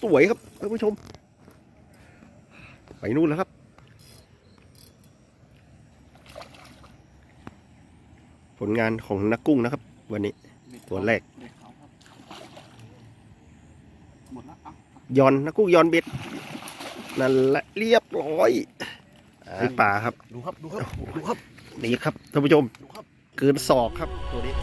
โหใส่สวยครับท่านผู้ชม ไปนู่นแล้วครับ ผลงานของนักกุ้งนะครับ วันนี้ตัวแรกเด็กเขาครับหมดแล้วอะยอนนักกุ้งยอนเบ็ดนั่นแหละเรียบร้อยอ่าป่าครับ ดูครับ ดูครับ ดูครับ นี่ครับท่านผู้ชมดูครับเกินศอกครับตัวนี้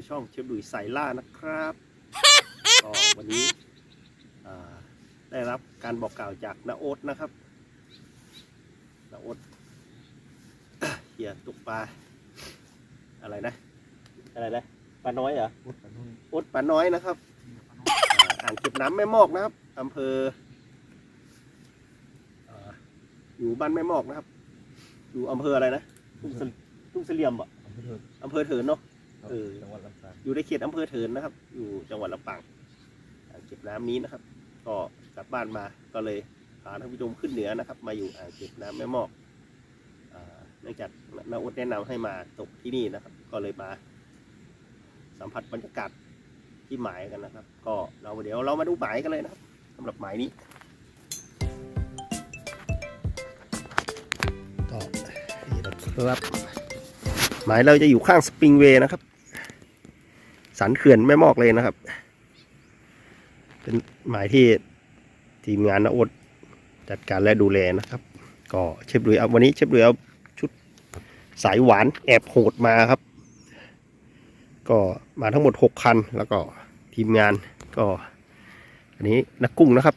สู่ช่องเชฟดุยสายล่านะครับก็วันนี้อ่าได้รับการบอกกล่าวจากนาโอ๊ตนะครับนาโอ๊ตเฮียตกปลาอะไรนะ อะไรนะปลาน้อยเหรอพูดกันนู่นโอ๊ตปลาน้อยนะครับอ่าอ่างเก็บน้ำแม่มอกนะครับอำเภออ่าอยู่บ้านแม่มอกนะครับ อยู่อำเภออะไรนะทุ่งเสทุ่งเสลี่ยมบ่อำเภอเถิดอำเภอเถินเนาะครับ เออ จังหวัดลำปางอยู่ในเขตอำเภอเถินนะครับ อยู่จังหวัดลำปางอ่างเก็บน้ำนี้นะครับ ก็กลับบ้านมาก็เลยพาท่านผู้ชมขึ้นเหนือนะครับ มาอยู่อ่างเก็บน้ำแม่มอกอ่าเนื่องจากนาอุดแนะนำให้มาตกที่นี่นะครับ ก็เลยมา สัมผัสบรรยากาศที่หมายกันนะครับ ก็เราเดี๋ยวเรามาดูหมายกันเลยนะครับสำหรับหมายนี้ ก็นี่นะครับหมายเราจะอยู่ข้างสปริงเวย์นะครับ สันเขื่อนแม่มอกเลยนะครับ เป็นหมายที่ทีมงานนอดจัดการและดูแลนะครับ ก็เชฟดุยเอาวันนี้เชฟดุยเอาชุดสายหวานแอบโหดมาครับ ก็มาทั้งหมดหกคัน แล้วก็ทีมงานก็ อันนี้นักกุ้งนะครับ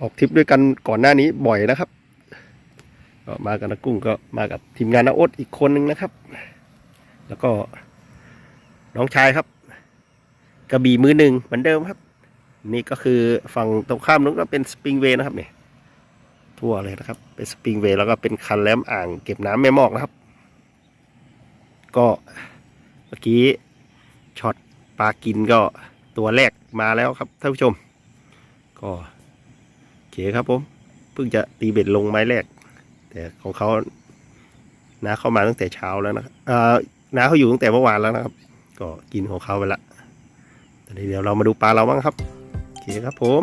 ออกทริปด้วยกันก่อนหน้านี้บ่อยนะครับก็มากับนักกุ้งก็มากับทีมงานนาโอดอีกคนนึงนะครับ แล้วก็น้องชายครับ กระบี่มือหนึ่งเหมือนเดิมครับ นี่ก็คือฝั่งตรงข้ามนู้นก็เป็นสปริงเวย์นะครับเนี่ยทั่วเลยนะครับ เป็นสปริงเวย์แล้วก็เป็นคันแลมอ่างเก็บน้ำแม่มอกนะครับ ก็เมื่อกี้ช็อตปลากินก็ตัวแรกมาแล้วครับท่านผู้ชม ก็โอเคครับผมเพิ่งจะตีเบ็ดลงไม้แรก แต่ของเขาน้าเข้ามาตั้งแต่เช้าแล้วนะครับเออ น้าเขาอยู่ตั้งแต่เมื่อวานแล้วนะครับ ก็กินของเขาไปละแต่เดี๋ยวเรามาดูปลาเราบ้างครับโอเคครับผม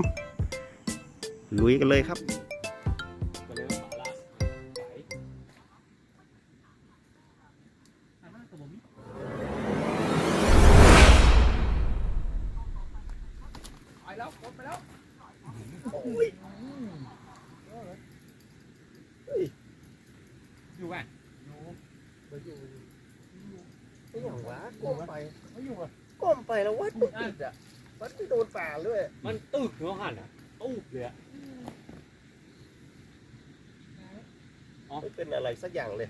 ลุยกันเลยครับ อยู่อะก้มไปแล้ววัดไม่ติดอะวัดไม่โดนป่าเลยมันตึกเนาะหันอะตู้เลยอะไม่เป็นอะไรสักอย่างเลย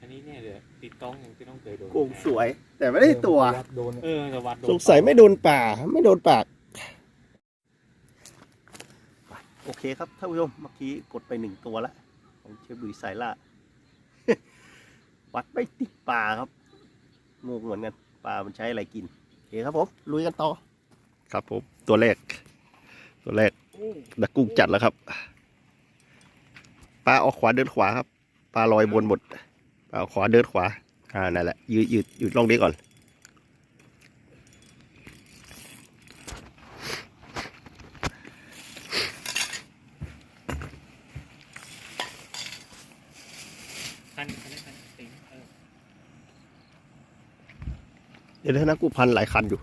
อันนี้เนี่ยเลยติดกล้องยังที่ต้องเคยโดนโกงสวย แต่ไม่ได้ตัวโดนเออแต่วัดโดนสงสัยไม่โดนป่า ไม่โดนปากโอเคครับท่านผู้ชมเมื่อกี้กดไปหนึ่งตัวละของเชฟบุยไซล่าวัดไม่ติดป่าครับ งงเหมือนกันปลามันใช้อะไรกินโอเคครับผมลุยกันต่อครับผมตัวแรก ตัวแรกดักกุ้งจัดแล้วครับปลาออกขวาเดินขวาครับปลาลอยบนหมดปลาออกขวาเดินขวาอ่านั่นแหละยืดยืดยืดลองนี้ก่อนคันคันคันติงเออ เดี๋ยวนะกูพันหลายคันอยู่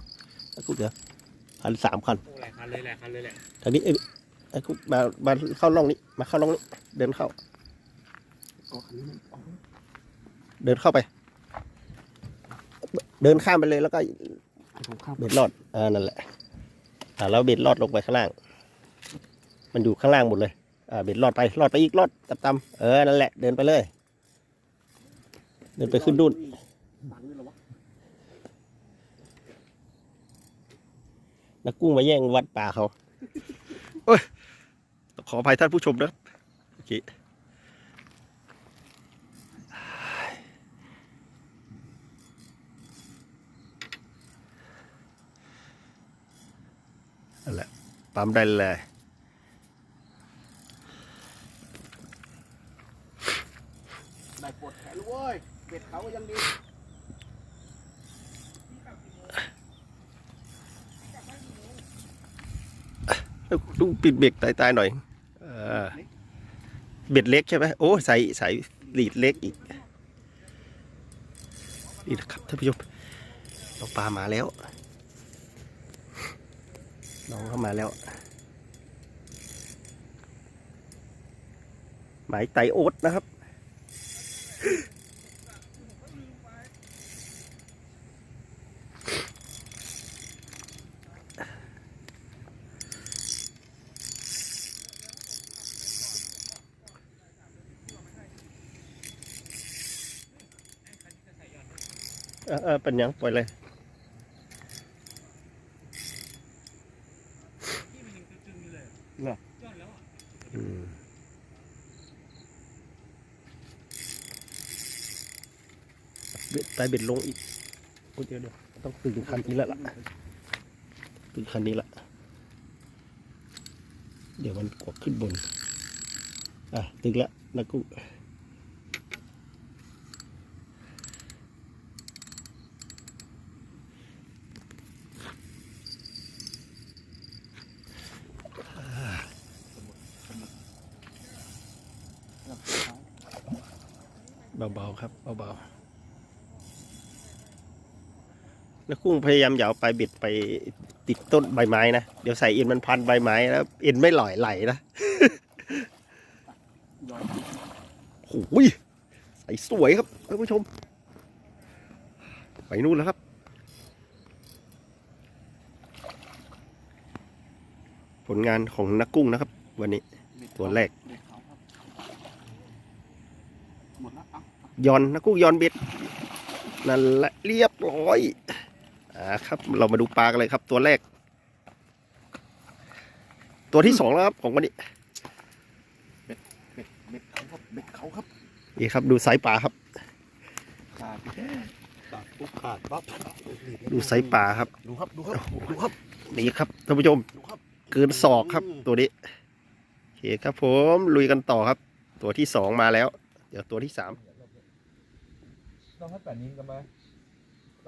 นะกูเดี๋ยวพันสามคันโอ้หลายคันเลยหลายคันเลยแหละทางนี้ไอ้ไอ้กูมามาเข้าร่องนี้ มาเข้าร่องนี้ เดินเข้า เดินเข้าไป เดินข้ามไปเลยแล้วก็ผมข้ามเบ็ดลอดอ่านั่นแหละ อ่าแล้วเบ็ดลอดลงไปข้างล่าง มันอยู่ข้างล่างหมดเลยอ่าเบ็ดลอดไปลอดไปอีกลอดต่ำๆเออนั่นแหละ เดินไปเลย เดินไปขึ้นดุน นักกุ้งมาแย่งวัดป่าเขาโอ้ยต้องขออภัยท่านผู้ชมนะครับโอเคนั่นแหละปั๊มได้เลยได้ปวดแขนเว้ยเบ็ดเขาก็ยังดี ดูปิดเบรกตายๆหน่อยเออเบ็ดเล็กใช่ไหมโอ้ใส่ใส่ลีดเล็กอีกนี่นะครับท่านผู้ชมน้องปลามาแล้วน้องเข้ามาแล้วหมายไตโอ๊ตนะครับ เออเป็นยังปล่อยเลยน่ะอืมเบ็ดตายเบ็ดลงอีกโอ้เดี๋ยวเดี๋ยวต้องตึงคันนี้แล้วล่ะตึงคันนี้ละเดี๋ยวมันกวกขึ้นบน อะ ตึงละนะกูเบาๆครับเบาๆแล้ว กุ้งพยายามอย่าเอาไปลายเบ็ดไปติดต้นใบไม้นะ เดี๋ยวใส่เอ็นมันพันใบไม้แล้วเอ็นไม่หล่อยไหลนะโอ้ยใส่สวยครับท่านผู้ชม ไปนู่นแล้วครับผลงานของนักกุ้งนะครับ วันนี้ตัวแรกยอนนักกุ้งยอนเบ็ดนั่นแหละเรียบร้อย อ่าครับ เรามาดูปลากันเลยครับ ตัวแรก ตัวที่สองแล้วครับของวันนี้เบ็ดเบ็ดเขาครับเบ็ดเขาครับนี่ครับ ดูไซส์ปลาครับปลาพี่แปุ๊บขาดปั๊บดูไซส์ปลาครับ ดูครับดูครับดูครับนี่ครับท่านผู้ชมดูครับเกินศอกครับ ตัวนี้โอเคครับ ผมลุยกันต่อครับ ตัวที่สองมาแล้ว เดี๋ยวตัวที่สาม ต้องให้แปดนิ้วกันไหม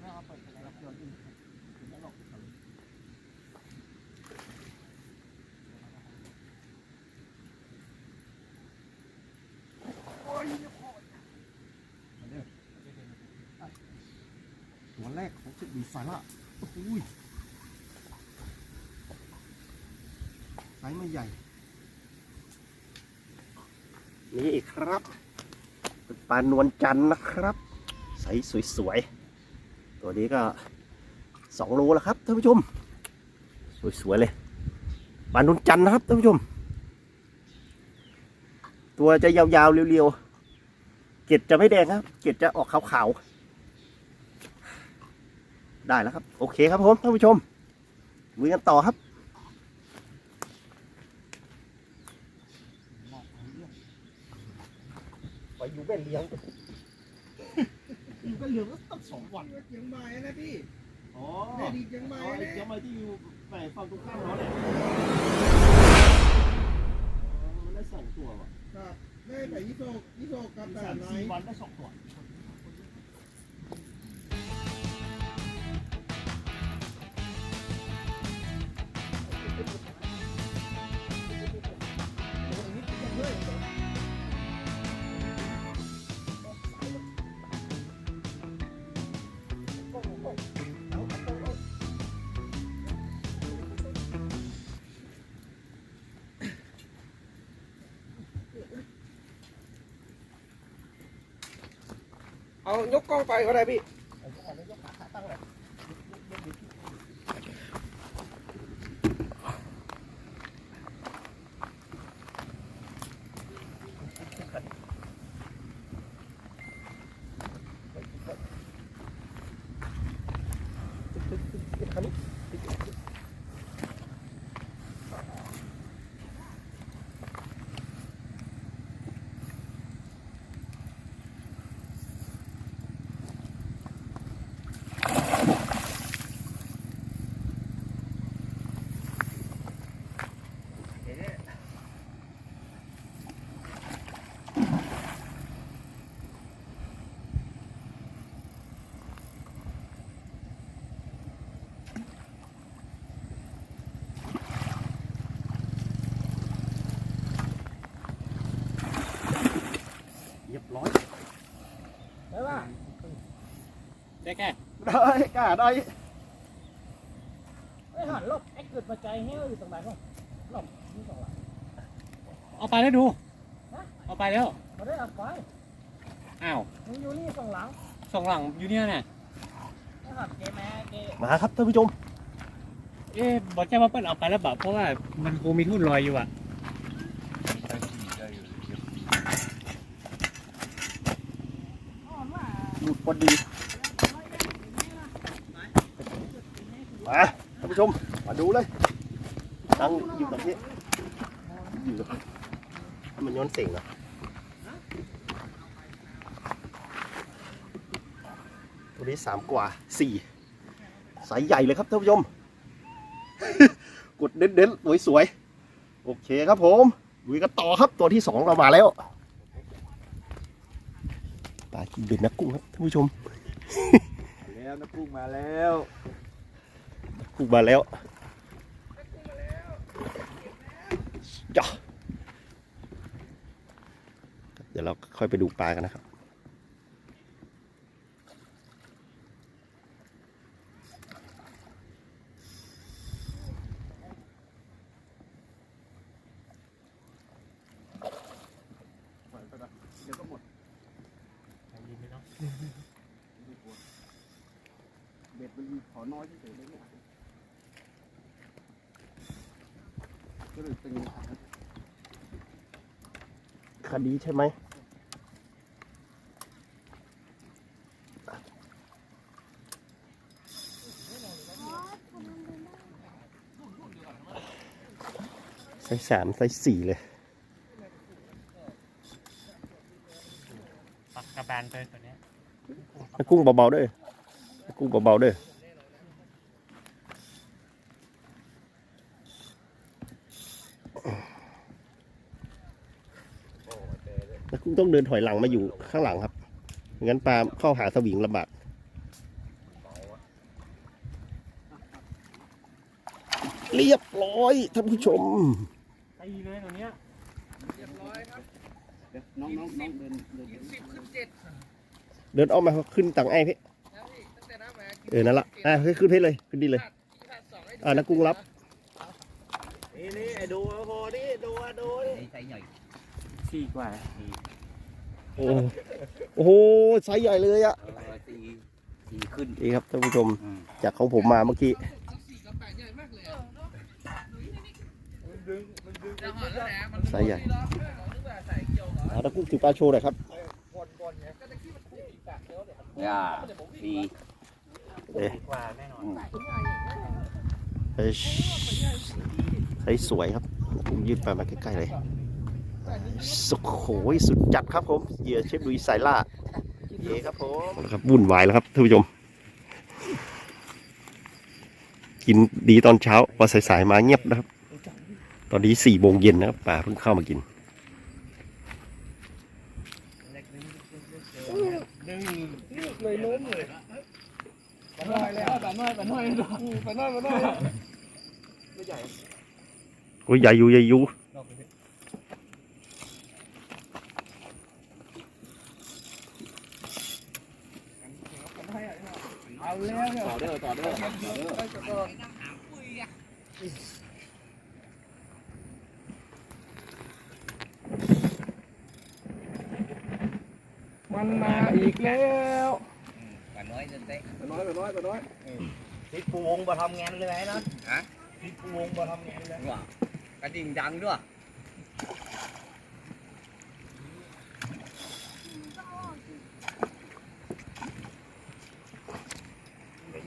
ได้สองย่อยดูดูดูจริงนะท่านตัวแรกของชุดดีไซน์ละอุ้ยไซส์ไม่ใหญ่นี่ครับปลานวลจันทร์นะครับไซส์สวยๆ ตัวนี้ก็สองโลแล้วครับท่านผู้ชม สวยๆเลยปลานวลจันนะครับท่านผู้ชม ตัวจะยาวๆเรียวๆเกล็ดจะไม่แดงครับ เกล็ดจะออกขาวๆ ได้แล้วครับ โอเคครับผมท่านผู้ชมลุยกันต่อครับไปอยู่เบ้นเลี้ยง อยู่ก็เหลืองก็ตั้งสองวันเชียงใหม่นะพี่อ๋อแม่ดีเชียงใหม่อ๋อไอ้นะเจ้าไม้ที่อยู่ไปฝั่งตรงข้ามเราเนี่ยมันได้สองตัวว่ะครับแม่แต่ยี่โซกยี่โซกับแต่ไหนสี่วันได้สองตัว เอายกกล้องไปก็ได้พี่ ได้แค่ได้กล้าได้ไอ้หันลบไอ้เกิดมาใจเฮ้ยอยู่ตรงไหนก็ลบนี่สองหลังเอาไปแล้วดู เอาไปแล้วมาได้เอาไปอ้าวมึงอยู่นี่ส่งหลังสองหลังอยู่เนี่ยน่ะนะครับเกแม่เกมาครับท่านผู้ชม เอ๊ะบอกเจ้าว่าเปิ้ลเอาไปแล้วบอกเพราะว่ามันคงมีทุ่นลอยอยู่อะอ๋อมาหลุดพอดีมาท่าน ผู้ชม มาดูเลยตั้งอยู่ตรงนี้อยู่มันย้อนเสียงเหรอตัวนี้สามกว่าสี่สายใหญ่เลยครับท่านผู้ชม กดเด็ดๆสวยๆโอเคครับผมลุยกันต่อครับตัวที่สองเรามาแล้วปลากินเบ็ดนักกุ้งครับท่านผู้ชมแล้วนักกุ้งมาแล้ว กุ้งมาแล้วจ้ะเดี๋ยวเราค่อยไปดูปลากันนะครับเดี๋ยวก็หมดเบ็ดมันขอน้อยที่สุดเลยเนี่ย ก็เลยเป็นคดีใช่ไหมใส่สามใส่สี่เลยปักกระบาลไปตัวเนี้ยแล้วกุ้งเบาๆด้วยแล้วกุ้งเบาๆด้วย แล้วกุ้งต้องเดินถอยหลังมาอยู่ข้างหลังครับไม่งั้นปลาเข้าหาสวิงลำบากเรียบร้อยท่านผู้ชมตีเลยตัวเนี้ยน้องน้องน้องเดินเดินเดินออกมาขึ้นตังไอ้พี่เออนั่นละอะขึ้นขึ้นเพชรเลยขึ้นดีเลยอ่านักกุ้งรับ นี่นี่ไอ้ดูโอ้โหนี่ดูอะดูนี่ สี่กว่า โอ้โอ้โหไซส์ใหญ่เลยอะสีสีขึ้นนี่ครับท่านผู้ชมอืมจากของผมมาเมื่อกี้ไซส์ใหญ่เอาตะกุ้งถือปลาโชว์หน่อยครับย่าสีเอ๊ะสี่กว่าแน่นอนไซส์ไซส์สวยครับผมยืดไปมาใกล้ๆเลย สุดโหยสุดจัดครับผมเหยื่อเชฟดุยสายล่าเย่ครับผมครับวุ่นวายแล้วครับท่านผู้ชม กินดีตอนเช้าพอสายๆมาเงียบนะครับ ตอนนี้สี่โมงเย็นนะครับป่าเพิ่งเข้ามากินดึงเลยล้มเลยปน้อยแล้วปน้อยปน้อยปน้อยปน้อยโอ้ยใหญ่อยู่ใหญ่อยู่ เอาแล้วเนี่ย ต่อเด้อต่อเด้อต่อเด้อ มันมาอีกแล้ว ปน้อยเดินเตะ ปน้อยปน้อยปน้อย พี่ปูวงมาทำงานเลยนะฮะพี่ปูวงมาทำงานเลยว่ากระ ดิ่งดังด้วย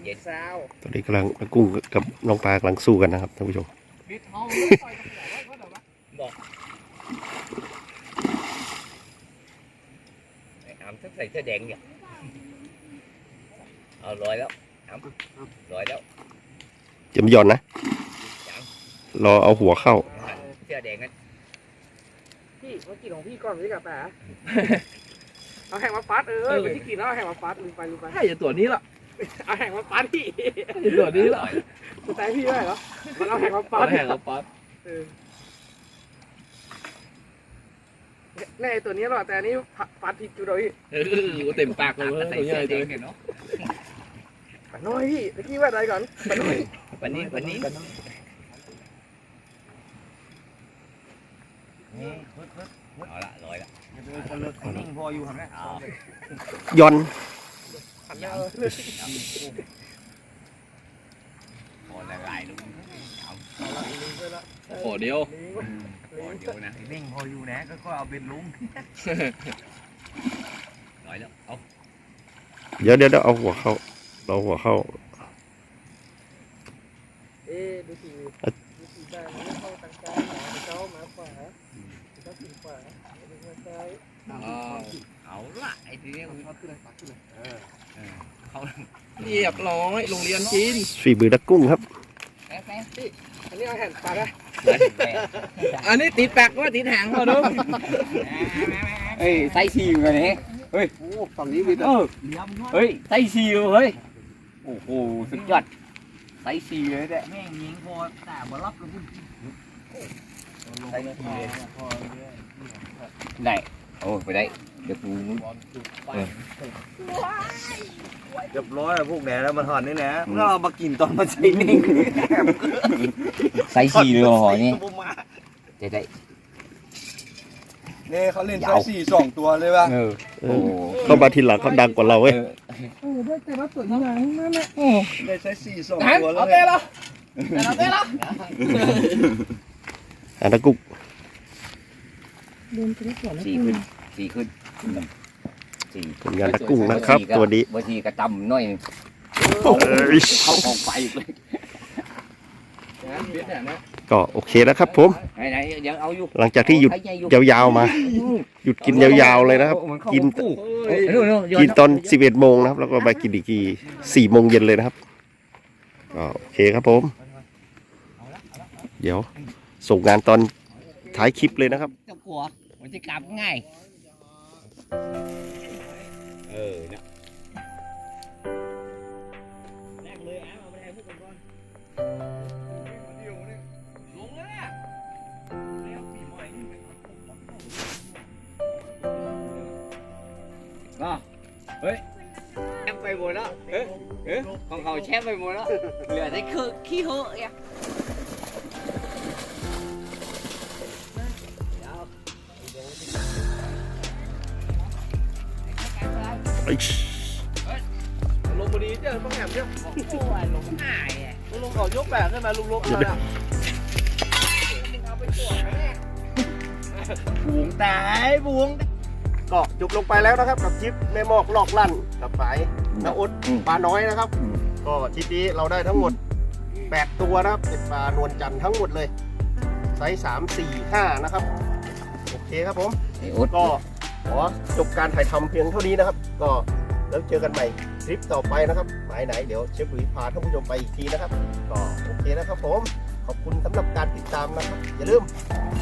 เย็นเช้าตอนนี้กำลังกุ้งกับน้องปลากำลังสู้กันนะครับท่านผู้ชมบิดเท้าต่อยกับหัวเขาเดี๋ยววะอาม thức ใส่เสื้อแดงเนี่ยเอาลอยแล้วอามลอยแล้วจะไม่หย่อนนะรอเอาหัวเข้าเสื้อแดงนั่นพี่มากินของพี่ก่อนพี่กับป๋าเอาแห่งมาฟัดเออไปที่กินแล้วเอาแห่งมาฟัดลืมไปลืมไปให้จะตัวนี้ล่ะเอาแห่งมาฟัดพี่ตัวนี้ล่ะจะใจพี่ได้เหรอมันเอาแห่งมาฟัดแห่งกับป๊อปเออแน่ไอ้ตัวนี้หรอแต่อันนี้ฟัดผิดจุดเลยเอออยู่เต็มปากเลยเว้ยตัวใหญ่เลยปน้อยพี่ตะกี้ว่าอะไรก่อนปน้อยวันนี้วันนี้นี่น เอาละลอยละคนเลิกนิ่งพออยู่ทำได้เอาย่อนพอละลายลูกเอเดียวพออยู่นะนิ่งพออยู่นะก็เอาเป็นลุงลอยแล้วเอาเดี๋ยวเดี๋ยวเดี๋ยวเอาหัวเข้า เราหัวเข้า เอ๊ะดูสิดูสิได้ไม่เข้าทางซ้ายหมาเจ้ามาขวา เจ้าขึ้นขวาดูมาซ้ายเอาละไอ้ทีนี้เขาขึ้นเลยปักขึ้นเลยเขาเรียบร้อยโรงเรียนจีนฝีมือนักกุ้งครับแป๊ะแป๊ะอันนี้เอาแห่นปลาได้อันนี้ติดแปลกว่าติดหางเขาดูเฮ้ยไส้ชิวกันนี่โอ้ฝั่งนี้มีเออเฮ้ยไส้ชิวเฮ้ยโอ้โหสุดยอดไส้ชิวเลยแหละแม่งยิงพอแต่บอลลับเลยคุณไส้ชิว ได้โอ้ไปได้เดี๋ยวกูเรียบร้อยอะพวกแหนแล้วมันหอนนี่แหนะมันเอามากินตอนมันใช้นิ่งไส้ชิวเลยหอนี่จะได้นี่เขาเล่นไซส์สี่สองตัวเลยว่ะเออเออเข้ามาทีหลังเขาดังกว่าเราเว้ยเออได้แต่ว่าสวยงามนั่นแหละได้ไซส์สี่สองหันตัวแล้เอาวเต้เนี่ยละเอาเต้ละอะนักกุ้ง เดินไปได้สวยนะสี่ขึ้นสี่ขึ้นสี่ผลงานนักกุ้งนะครับ ตัวนี้บางทีกระตำหน่อยเอ้ยเขาออกไปเลยเดี๋ยวแถมนะก็โอเคนะครับ ผมไหนไหนยังเอาอยู่หลังจากที่หยุดยาวๆมา หยุดกินยาวๆเลยนะครับ กินกินตอน 11โมงนะครับ แล้วก็มากินอีกที4โมงเย็นเลยนะครับก็โอเคครับผม เดี๋ยวส่งงานตอนท้ายคลิปเลยนะครับจะกลัว มันจะกลับง่าย เออเนี่ยแรกเลยอะเอาไปให้พวกผมก่อนก็เฮ้ยแชมไปหมดแล้วเอ๊ะเอ๊ะของเขาแชมไปหมดแล้ว เหลือแต่คือขี้เหอะเนี่ อยกแบกขึ้นมาลุงลงอะไรอะเอาไปตรวจไหมเนี่ยบวงตายบวงก็จบลงไปแล้วนะครับ กับคลิปแม่มอกลอกลั่นกับฝายนาอุดปลาน้อยนะครับ ก็ทริปนี้เราได้ทั้งหมด 8 ตัวนะครับเป็นปลานวลจันทร์ทั้งหมดเลยไซส์3 4 5นะครับโอเคครับผมไอ้โอ๊ตก็ขอจบการถ่ายทำเพียงเท่านี้นะครับ ก็แล้วเจอกันใหม่ คลิปต่อไปนะครับหมายไหนเดี๋ยวเชฟหลุยพาท่านผู้ชมไปอีกทีนะครับก็โอเคนะครับผม ขอบคุณสำหรับการติดตามนะครับ อย่าลืม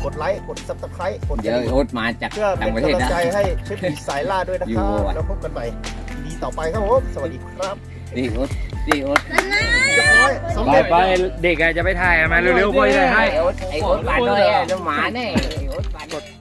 กดไลค์กด subscribe กดกเดี๋ยระวดิ่งโอ๊ตมาจากเพื่อต่าเป็งนประเทศกำลังนะ ใจให้เชฟหลุยสายล่าด้วยนะอยู่ครับว่ะแล้วพบกันใหม่ดีต่อไปครับผมสวัสดีครับนี่โอ๊ตนี่โอ๊ตเรียบร้อยสำไปเร็จ ไปเด็กอะจะไปถ่ายมาเร็วๆพ่อจะได้ให้ ไอ้โอ๊ตไอ้โอ๊ตปาดด้วยอะน้ำหมาเนี่ยไอ้โอ๊ตปาด